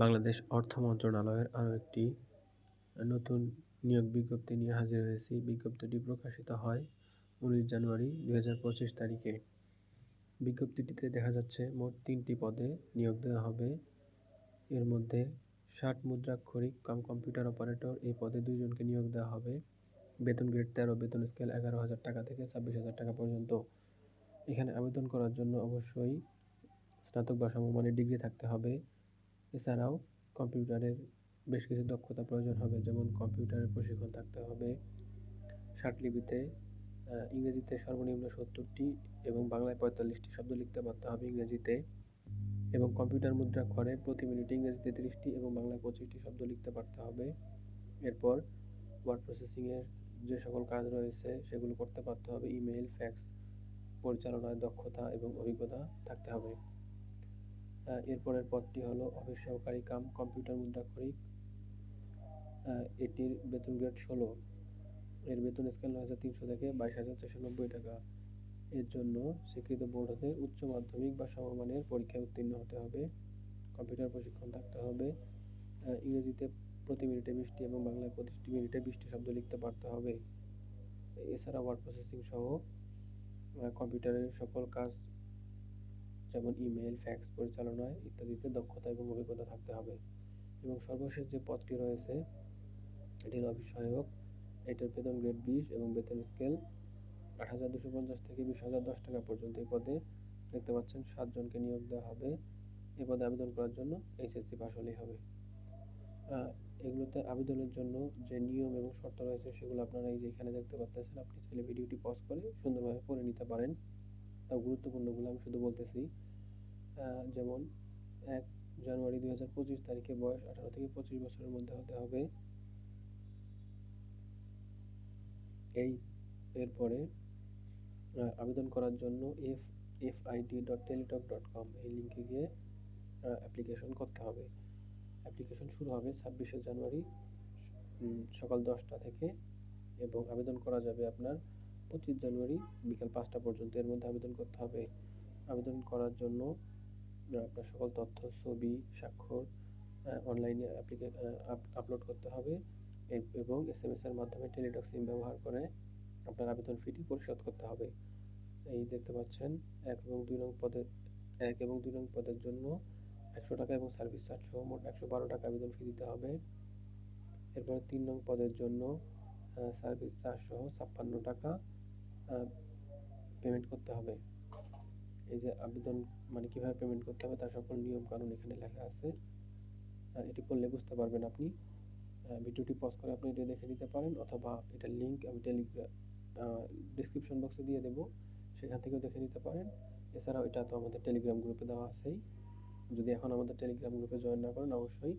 বাংলাদেশ অর্থ মন্ত্রণালয়ের আরও একটি নতুন নিয়োগ বিজ্ঞপ্তি নিয়ে হাজির হয়েছি। বিজ্ঞপ্তিটি প্রকাশিত হয় উনিশ জানুয়ারি দু হাজার পঁচিশ তারিখে। বিজ্ঞপ্তিটিতে দেখা যাচ্ছে মোট তিনটি পদে নিয়োগ দেওয়া হবে। এর মধ্যে ষাট মুদ্রাক্ষরিক কাম কম্পিউটার অপারেটর, এই পদে দুইজনকে নিয়োগ দেওয়া হবে। বেতন গ্রেড তেরো, বেতন স্কেল এগারো হাজার টাকা থেকে ছাব্বিশ হাজার টাকা পর্যন্ত। এখানে আবেদন করার জন্য অবশ্যই স্নাতক বা সমমানের ডিগ্রি থাকতে হবে। এছাড়াও কম্পিউটারের বেশ কিছু দক্ষতা প্রয়োজন হবে, যেমন কম্পিউটারের প্রশিক্ষণ থাকতে হবে লিপিতে ইংরেজিতে সর্বনিম্ন সত্তরটি এবং বাংলায় পঁয়তাল্লিশটি শব্দ লিখতে পারতে হবে ইংরেজিতে এবং কম্পিউটার মুদ্রাক্ষরে প্রতি মিনিটে ইংরেজিতে তিরিশটি এবং বাংলায় পঁচিশটি শব্দ লিখতে পারতে হবে। এরপর ওয়ার্ড প্রসেসিংয়ের যে সকল কাজ রয়েছে, সেগুলো করতে পারতে হবে। ইমেইল ফ্যাক্স পরিচালনায় দক্ষতা এবং অভিজ্ঞতা থাকতে হবে। এরপরের পদটি হলো অফিস সহকারী কাম কম্পিউটার মুদ্রাক্ষরিক। এটির বেতন গ্রেড ষোলো। এর বেতন স্কেল হয়েছে তিনশো থেকে বাইশ হাজার চারশো নব্বই টাকা। এর জন্য স্বীকৃত বোর্ড হতে উচ্চ মাধ্যমিক বা সমমানের পরীক্ষায় উত্তীর্ণ হতে হবে। কম্পিউটার প্রশিক্ষণ থাকতে হবে। ইংরেজিতে প্রতি মিনিটে বিশটি এবং বাংলায় প্রতিটি মিনিটে বিশটি শব্দ লিখতে পারতে হবে। এছাড়া ওয়ার্ড প্রসেসিং সহ কম্পিউটারের সকল কাজ যেমন ইমেল ফ্যাক্স পরিচালনায় ইত্যাদিতে দক্ষতা এবং অভিজ্ঞতা থাকতে হবে। এবং সর্বশেষ যে পদটি রয়েছে এটি হল অফিস সহায়ক এটার বেতন গ্রেড বিশ এবং বেতন স্কেল আট হাজার দুশো পঞ্চাশ থেকে বিশ হাজার দশ টাকা পর্যন্ত। এই পদে দেখতে পাচ্ছেন সাতজনকে নিয়োগ দেওয়া হবে। এই পদে আবেদন করার জন্য এইচএসসি পাস হলেই হবে। এগুলোতে আবেদনের জন্য যে নিয়ম এবং শর্ত রয়েছে, সেগুলো আপনারা এই যে এখানে দেখতে পাচ্ছেন, আপনি চাইলে ভিডিওটি পজ করে সুন্দরভাবে পড়ে নিতে পারেন। তাও গুরুত্বপূর্ণগুলো আমি শুধু বলতেছি যেমন এক জানুয়ারি দুই হাজার পঁচিশ তারিখে বয়স আঠারো থেকে পঁচিশ বছরের মধ্যে হতে হবে। এই এরপরে আবেদন করার জন্য F F ID dot Teletalk dot com এই লিঙ্কে গিয়ে অ্যাপ্লিকেশন করতে হবে। অ্যাপ্লিকেশন শুরু হবে ছাব্বিশে জানুয়ারি সকাল দশটা থেকে এবং আবেদন করা যাবে আপনার পঁচিশ জানুয়ারি বিকাল পাঁচটা পর্যন্ত এর মধ্যে আবেদন করতে হবে। আবেদন করার জন্য আপনার সকল তথ্য, ছবি, স্বাক্ষর অনলাইনে আপলোড করতে হবে। এবং এস এম এর মাধ্যমে টেলিটক সিম ব্যবহার করে আপনার আবেদন ফিটি পরিশোধ করতে হবে। এই দেখতে পাচ্ছেন, এক এবং দুই নং পদের, এক এবং দুই নং পদের জন্য একশো টাকা এবং সার্ভিস চার্জ সহ মোট একশো বারো টাকা আবেদন ফি দিতে হবে। এরপরে তিন নং পদের জন্য সার্ভিস চার্জ সহ ছাপ্পান্ন টাকা পেমেন্ট করতে হবে। এই যে আবেদন মানে কীভাবে পেমেন্ট করতে হবে তার সকল নিয়ম কানুন এখানে লেখা আছে। এটি করলে বুঝতে পারবেন আপনি। ভিডিওটি পজ করে আপনি এটা দেখে নিতে পারেন অথবা এটার লিঙ্ক আমি টেলিগ্রাম ডিসক্রিপশন বক্সে দিয়ে দেবো। সেখান থেকেও দেখে নিতে পারেন। এছাড়াও এটা তো আমাদের টেলিগ্রাম গ্রুপে দেওয়া আছেই। যদি এখন আমাদের টেলিগ্রাম গ্রুপে জয়েন না করেন, অবশ্যই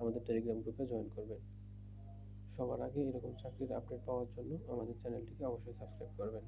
আমাদের টেলিগ্রাম গ্রুপে জয়েন করবেন। সবার আগে এরকম চাকরির আপডেট পাওয়ার জন্য আমাদের চ্যানেলটিকে অবশ্যই সাবস্ক্রাইব করবেন।